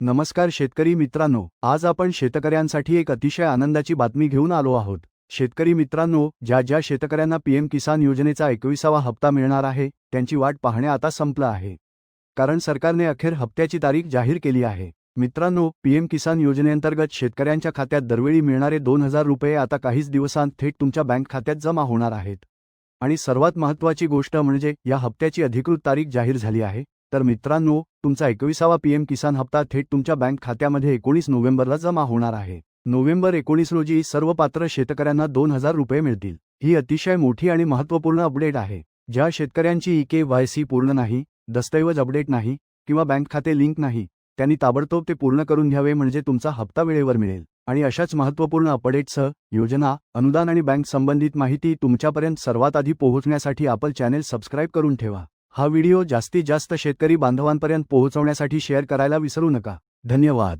नमस्कार शेतकरी मित्रांनो आज आपण शेतकऱ्यांसाठी एक अतिशय आनंदाची बातमी घेऊन आलो आहोत. शेतकरी मित्रांनो ज्या ज्या शेतकऱ्यांना पीएम किसान योजनेचा एकविसावा हप्ता मिळणार आहे त्यांची वाट पाहणे आता संपलं आहे. कारण सरकारने अखेर हप्त्याची तारीख जाहीर केली आहे. मित्रांनो पीएम किसान योजनेअंतर्गत शेतकऱ्यांच्या खात्यात दरवेळी मिळणारे दोन हजार रुपये आता काहीच दिवसांत थेट तुमच्या बँक खात्यात जमा होणार आहेत. आणि सर्वात महत्त्वाची गोष्ट म्हणजे या हप्त्याची अधिकृत तारीख जाहीर झाली आहे. तर मित्रांनो तुमचा एकविसावा पीएम किसान हप्ता थेट तुमच्या बँक खात्यामध्ये एकोणीस नोव्हेंबरला जमा होणार आहे. नोव्हेंबर एकोणीस रोजी सर्व पात्र शेतकऱ्यांना दोन हजार रुपये मिळतील. ही अतिशय मोठी आणि महत्त्वपूर्ण अपडेट आहे. ज्या शेतकऱ्यांची ई के वाय सी पूर्ण नाही दस्तऐवज अपडेट नाही किंवा बँक खाते लिंक नाही त्यांनी ताबडतोब ते पूर्ण करून घ्यावे म्हणजे तुमचा हप्ता वेळेवर मिळेल. आणि अशाच महत्त्वपूर्ण अपडेटसह योजना अनुदान आणि बँक संबंधित माहिती तुमच्यापर्यंत सर्वात आधी पोहोचण्यासाठी आपल चॅनेल सबस्क्राईब करून ठेवा. हा व्हिडिओ जास्तीत जास्त शेतकरी बांधवांपर्यंत पोहोचवण्यासाठी शेअर करायला विसरू नका. धन्यवाद.